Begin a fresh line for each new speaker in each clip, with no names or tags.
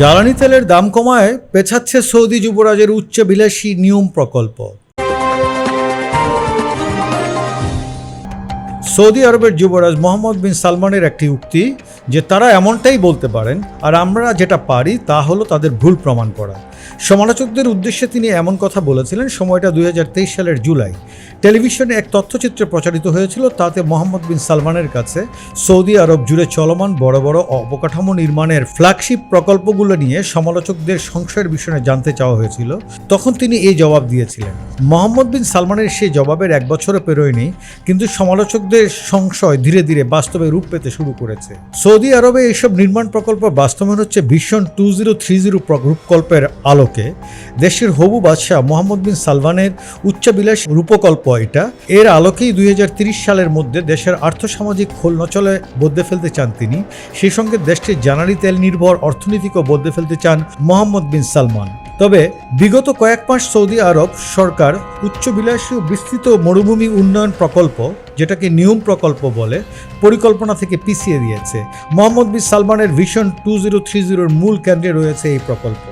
জ্বালানি তেলের দাম কমায়, পেছাচ্ছে সৌদি যুবরাজের উচ্চ বিলাসী নিয়ম প্রকল্প। সৌদি আরবের যুবরাজ মোহাম্মদ বিন সালমানের একটি উক্তি, যে তারা এমনটাই বলতে পারেন, আর আমরা যেটা পারি, তা হলো তাদের ভুল প্রমাণ করা। সমালোচকদের উদ্দেশ্যে তিনি এমন কথা বলেছিলেন, সময়টা দুই সালের জুলাই। টেলিভিশনে এক তথ্যচিত্র প্রচারিত হয়েছিল, তাতে মোহাম্মদ বিন সালমানের কাছে সৌদি আরব জুড়ে চলমান বড় বড় অবকাঠামো নির্মাণের ফ্ল্যাগশিপ প্রকল্পগুলো নিয়ে সমালোচকদের সংশয়ের বিষয়ে জানতে চাওয়া হয়েছিল। তখন তিনি এই জবাব দিয়েছিলেন, মোহাম্মদ বিন সালমানের সেই জবাবের এক বছরও পেরোয়নি, কিন্তু সমালোচকদের সংশয় ধীরে ধীরে বাস্তবে রূপ পেতে শুরু করেছে। সৌদি আরবে এইসব নির্মাণ প্রকল্প বাস্তবায়ন হচ্ছে ভীষণ টু জিরো থ্রি জিরো প্রকল্পের আলোকে দেশের হবু বাদশাহ মোহাম্মদ বিন সালমানের উচ্চাবিলাস রূপকল্প এটা। এর আলোকেই দুই সালের মধ্যে দেশের আর্থসামাজিক খোলনচলে বদলে ফেলতে চান তিনি। সেই সঙ্গে দেশটির জ্বালানি তেল নির্ভর অর্থনীতিকেও বদলে ফেলতে চান মোহাম্মদ বিন সালমান। তবে বিগত কয়েক মাস সৌদি আরব সরকার উচ্চবিলাসী বিস্তৃত মরুভূমি উন্নয়ন প্রকল্প, যেটাকে নিয়ম প্রকল্প বলে, পরিকল্পনা থেকে পিছিয়ে দিয়েছে। মোহাম্মদ বিন সালমানের ভিশন টু জিরো থ্রি জিরোর মূল কেন্দ্রে রয়েছে এই প্রকল্প।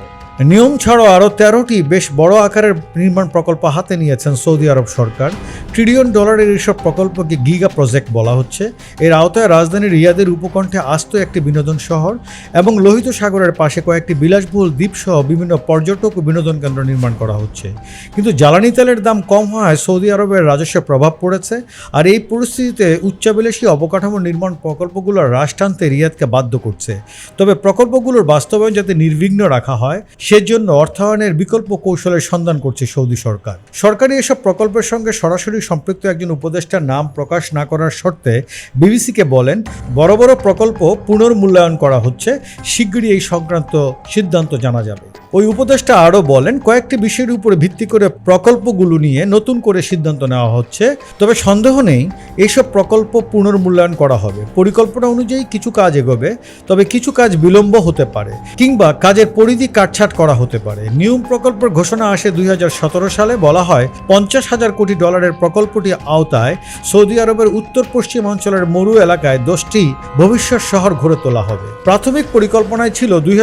নিয়ম ছাড়াও আরও তেরোটি বেশ বড় আকারের নির্মাণ প্রকল্প হাতে নিয়েছেন সৌদি আরব সরকার। ট্রিলিয়ন ডলারের এইসব প্রকল্পকে গিগা প্রজেক্ট বলা হচ্ছে। এর আওতায় রাজধানী রিয়াদের উপকণ্ঠে আস্ত একটি বিনোদন শহর এবং লোহিত সাগরের পাশে কয়েকটি বিলাসবহুল দ্বীপসহ বিভিন্ন পর্যটক ও বিনোদন কেন্দ্র নির্মাণ করা হচ্ছে। কিন্তু জ্বালানি তেলের দাম কম হওয়ায় সৌদি আরবের রাজস্ব প্রভাব পড়েছে আর এই পরিস্থিতিতে উচ্চাবিলাসী অবকাঠামো নির্মাণ প্রকল্পগুলোর হ্রাস টানতে রিয়াদকে বাধ্য করছে। তবে প্রকল্পগুলোর বাস্তবায়ন যাতে নির্বিঘ্ন রাখা হয় সেজন্য অর্থায়নের বিকল্প কৌশলের সন্ধান করছে সৌদি সরকার। সরকারি এসব প্রকল্পের সঙ্গে সরাসরি সম্পৃক্ত একজন উপদেষ্টার নাম প্রকাশ না করার শর্তে বিবিসিকে বলেন, বড় বড় প্রকল্প পুনর্মূল্যায়ন করা হচ্ছে শীঘ্রই এই সংক্রান্ত সিদ্ধান্ত জানা যাবে। ওই উপদেষ্টা আরও বলেন, কয়েকটি বিষয়ের উপরে ভিত্তি করে প্রকল্পগুলো নিয়ে নতুন করে সিদ্ধান্ত নেওয়া হচ্ছে। তবে সন্দেহ নেই এইসব প্রকল্প পুনর্মূল্যায়ন করা হবে। পরিকল্পনা অনুযায়ী কিছু কাজ এগোবে, তবে কিছু কাজ বিলম্ব হতে পারে, কিংবা কাজের পরিধি কাটছাট করা হতে পারে। নিয়ম প্রকল্পের ঘোষণা আসে দুই হাজার সতেরো সালে। বলা হয়, পঞ্চাশ হাজার কোটি ডলারের প্রকল্পটি আওতায় সৌদি আরবের উত্তর পশ্চিম অঞ্চলের মরু এলাকায় দশটি ভবিষ্যৎ শহর গড়ে তোলা হবে। প্রাথমিক পরিকল্পনায় ছিল দুই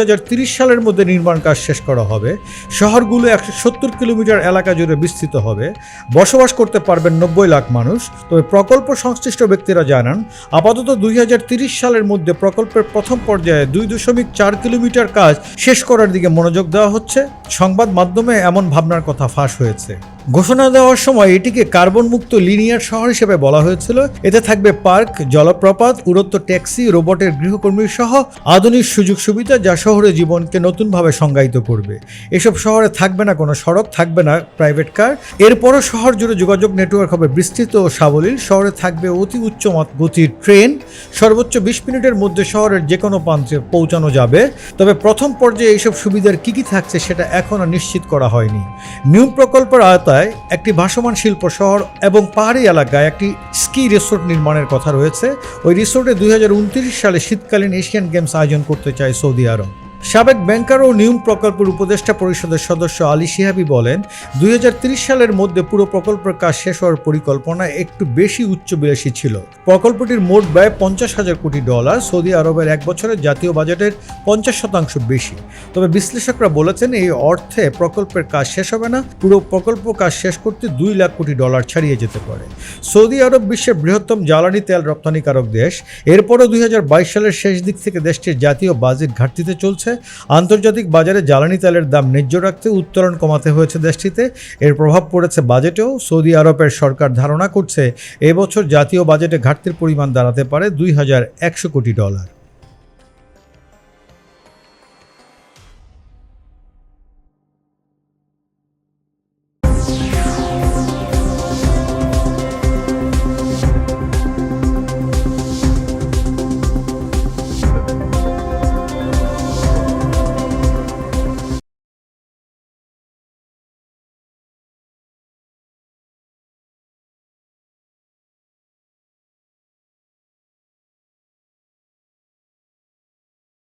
সালের মধ্যে নির্মাণ কাজ শেষ করা হবে। শহরগুলো একশো সত্তর কিলোমিটার এলাকা জুড়ে বিস্তৃত হবে। বসবাস করতে পারবেন নব্বই লাখ মানুষ। তবে প্রকল্প সংশ্লিষ্ট ব্যক্তিরা জানান, আপাতত দুই হাজার সালের মধ্যে প্রকল্পের প্রথম পর্যায়ে দুই দশমিক চার কিলোমিটার কাজ শেষ করার দিকে মনোযোগ দেওয়া হচ্ছে। সংবাদ মাধ্যমে এমন ভাবনার কথা ফাঁস হয়েছে। ঘোষণা দেওয়ার সময় এটিকে কার্বন মুক্ত লিনিয়ার শহর হিসেবে বলা হয়েছিল। এতে থাকবে পার্ক, জলপ্রপাত, উড়ন্ত ট্যাক্সি, রোবটের গৃহকর্মী সহ আধুনিক সুযোগ সুবিধা যা শহরে জীবনকে নতুনভাবে সংজ্ঞায়িত করবে। এসব শহরে থাকবে না কোনো সড়ক, থাকবে না প্রাইভেট কার। এরপরও শহর জুড়ে যোগাযোগ নেটওয়ার্ক হবে বিস্তৃত ও সাবলীল। শহরে থাকবে অতি উচ্চ গতির ট্রেন। সর্বোচ্চ বিশ মিনিটের মধ্যে শহরের যে কোনো প্রান্তে পৌঁছানো যাবে। তবে প্রথম পর্যায়ে এইসব সুবিধার কী কী থাকছে সেটা এখনও নিশ্চিত করা হয়নি। নিউ প্রকল্পের আওতায় একটি ভাসমান শিল্প শহর এবং পাহাড়ি এলাকায় একটি স্কি রিসোর্ট নির্মাণের কথা রয়েছে। ওই রিসোর্টে দুই হাজার উনত্রিশ সালে শীতকালীন এশিয়ান গেমস আয়োজন করতে চায় সৌদি আরব। সাবেক ব্যাংকার ও নিয়ম প্রকল্পের উপদেষ্টা পরিষদের সদস্য আলী শিহাবি বলেন, দুই সালের মধ্যে পুরো প্রকল্পের কাজ শেষ হওয়ার পরিকল্পনা একটু বেশি উচ্চবিলাসী ছিল। প্রকল্পটির মোট ব্যয় পঞ্চাশ হাজার কোটি ডলার, সৌদি আরবের এক বছরের জাতীয় বাজেটের পঞ্চাশ শতাংশ বেশি। তবে বিশ্লেষকরা বলেছেন, এই অর্থে প্রকল্পের কাজ শেষ হবে না, পুরো প্রকল্প কাজ শেষ করতে দুই লাখ কোটি ডলার ছাড়িয়ে যেতে পারে। সৌদি আরব বিশ্বের বৃহত্তম জ্বালানি তেল রপ্তানিকারক দেশ, এরপরও দুই হাজার বাইশ সালের শেষ দিক থেকে দেশটির জাতীয় বাজেট ঘাটতিতে চলছে। আন্তর্জাতিক বাজারে জ্বালানি তেলের দাম ন্যায্য রাখতে উত্তোলন কমাতে হয়েছে দেশটিতে। এর প্রভাব পড়েছে বাজেটেও। সৌদি আরবের সরকার ধারণা করছে এবছর জাতীয় বাজেটে ঘাটতির পরিমাণ দাঁড়াতে পারে দুই হাজার একশো কোটি ডলার।